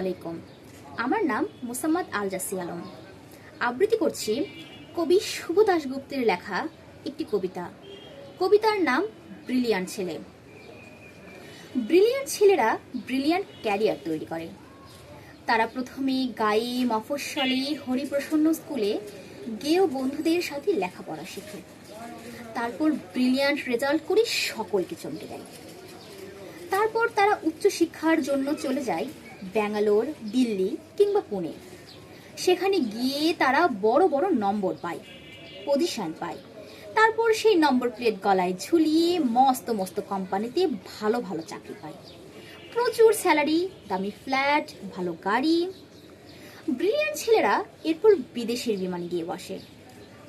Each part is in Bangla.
আলাইকুম। আমার নাম মোসাম্মদ আল জাসি আলম। আবৃত্তি করছি কবি শুভ দাশগুপ্তের লেখা একটি কবিতা। কবিতার নাম ব্রিলিয়ান্ট ছেলে। ব্রিলিয়ান্ট ছেলেরা ব্রিলিয়ান্ট ক্যারিয়ার তৈরি করে। তারা প্রথমে গায়ে মফস্বলে, হরিপ্রসন্ন স্কুলে গেও বন্ধুদের সাথে লেখাপড়া শেখে। তারপর ব্রিলিয়ান্ট রেজাল্ট করে সকলকে চমকে দেয়। তারপর তারা উচ্চশিক্ষার জন্য চলে যায় ব্যাঙ্গালোর, দিল্লি কিংবা পুনে। সেখানে গিয়ে তারা বড় বড় নম্বর পায় পজিশন পায়। তারপর সেই নম্বর প্লেট গলায় ঝুলিয়ে মস্ত মস্ত কোম্পানিতে ভালো ভালো চাকরি পায়। প্রচুর স্যালারি দামি ফ্ল্যাট ভালো গাড়ি। ব্রিলিয়ান ছেলেরা এরপর বিদেশের বিমানে গিয়ে বসে।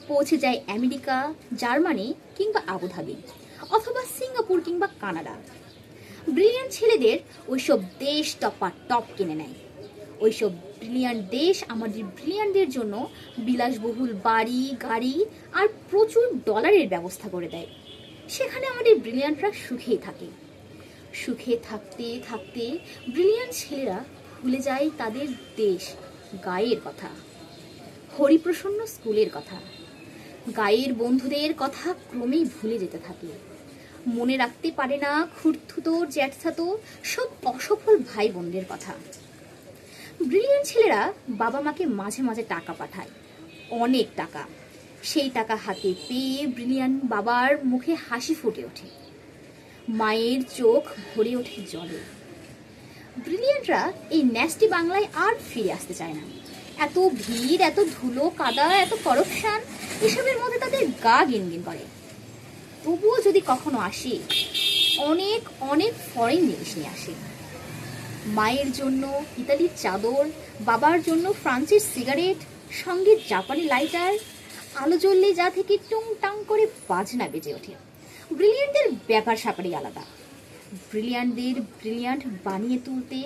পৌঁছে যায় আমেরিকা, জার্মানি কিংবা আবুধাবি, অথবা সিঙ্গাপুর কিংবা কানাডা। ব্রিলিয়ান্ট ছেলেদের ওইসব দেশ টপা টপ কিনে নেয়। ওইসব ব্রিলিয়ান্ট দেশ আমাদের ব্রিলিয়ান্টদের জন্য বিলাসবহুল বাড়ি, গাড়ি আর প্রচুর ডলারের ব্যবস্থা করে দেয়। সেখানে আমাদের ব্রিলিয়ান্টরা সুখেই থাকে। সুখে থাকতে থাকতে ব্রিলিয়ান্ট ছেলেরা ভুলে যায় তাদের দেশ, গায়ের কথা। হরিপ্রসন্ন স্কুলের কথা। গায়ের বন্ধুদের কথা ক্রমেই ভুলে যেতে থাকে। মনে রাখতে পারে না খুঁড়থুতো জ্যাঠথাতো সব অসফল ভাই বোনদের কথা। ব্রিলিয়ান ছেলেরা বাবা মাকে মাঝে মাঝে টাকা পাঠায়, অনেক টাকা। সেই টাকা হাতে পেয়ে ব্রিলিয়ান্ট বাবার মুখে হাসি ফুটে ওঠে। মায়ের চোখ ভরে ওঠে জলে। ব্রিলিয়ান্টরা এই ন্যাস্টি বাংলায় আর ফিরে আসতে চায় না। এত ভিড়, এত ধুলো, কাদা, এত করপশান এসবের মধ্যে তাদের গা গিনগিন করে। তবুও যদি কখনো আসে, অনেক অনেক ফরেন জিনিস নিয়ে আসে। মায়ের জন্য ইতালির চাদর, বাবার জন্য ফ্রান্সের সিগারেট সঙ্গে জাপানি লাইটার আলো জ্বললে যা থেকে টুং টাং করে বাজনা বেজে ওঠে। ব্রিলিয়ান্টদের ব্যাপার স্যাপারই আলাদা। ব্রিলিয়ান্টদের ব্রিলিয়ান্ট বানিয়ে তুলতে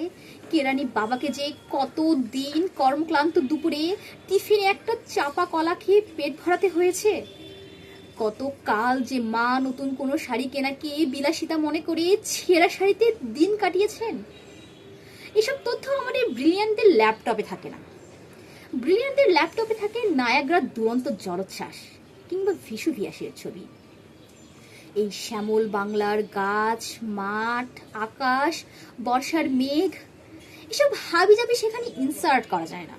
কেরানি বাবাকে যে কত দিন কর্মক্লান্ত দুপুরে টিফিনে একটা চাপা কলা খেয়ে পেট ভরাতে হয়েছে। কত কাল যে মা নতুন কোনো শাড়ি কেনাকে বিলাসিতা মনে করে ছেঁড়া শাড়িতে দিন কাটিয়েছেন? এসব তথ্য আমাদের ব্রিলিয়ান্টদের ল্যাপটপে থাকে না। ব্রিলিয়ান্টদের ল্যাপটপে থাকে নায়াগ্রার দুরন্ত জলোচ্ছ্বাস কিংবা ভিসুভিয়াসের ছবি। এই শ্যামল বাংলার গাছ, মাঠ, আকাশ, বর্ষার মেঘ, এসব হাবিজাবি সেখানে ইনসার্ট করা যায় না।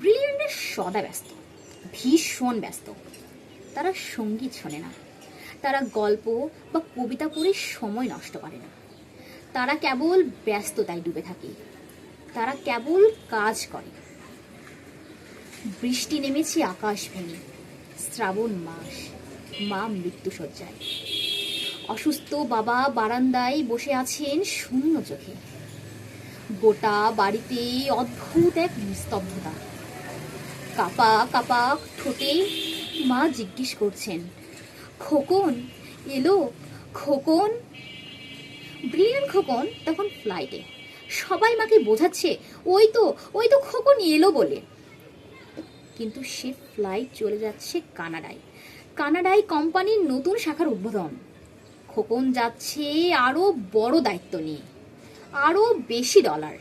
ব্রিলিয়ান্টের সদা ব্যস্ত, ভীষণ ব্যস্ত। তারা সংগীত শোনে না। তারা গল্প বা কবিতা পড়ে সময় নষ্ট করে না। তারা কেবল ব্যস্ততায় ডুবে থাকে। তারা কেবল কাজ করে। বৃষ্টি নেমেছে আকাশ ভেঙে। শ্রাবণ মাস। মা মৃত্যুসজ্জায় অসুস্থ বাবা বারান্দায় বসে আছেন শূন্য চোখে। গোটা বাড়িতে অদ্ভুত এক নিস্তব্ধতা। কাপা কাপা ঠোঁটে মা জিজ্ঞেস করছেন, খোকন? এলো খোকন? ব্রিলিয়ান খোকন তখন ফ্লাইটে সবাই মাকে বোঝাচ্ছে, ওই তো ওই তো খোকন এলো বলে। কিন্তু সে ফ্লাইট চলে যাচ্ছে কানাডায়। কানাডায় কোম্পানির নতুন শাখার উদ্বোধন। খোকন যাচ্ছে আরও বড় দায়িত্ব নিয়ে আরও বেশি ডলার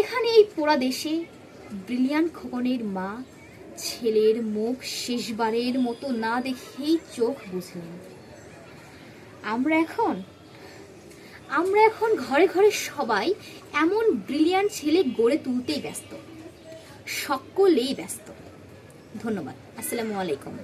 এখানে এই পোড়া দেশে ব্রিলিয়ান খোকনের মা ছেলের মুখ শেষবারের মতো না দেখেই চোখ বুঝলেন আমরা এখন আমরা এখন ঘরে ঘরে সবাই এমন ব্রিলিয়ান্ট ছেলে গড়ে তুলতেই ব্যস্ত। সকলেই ব্যস্ত। ধন্যবাদ। আসসালামু আলাইকুম।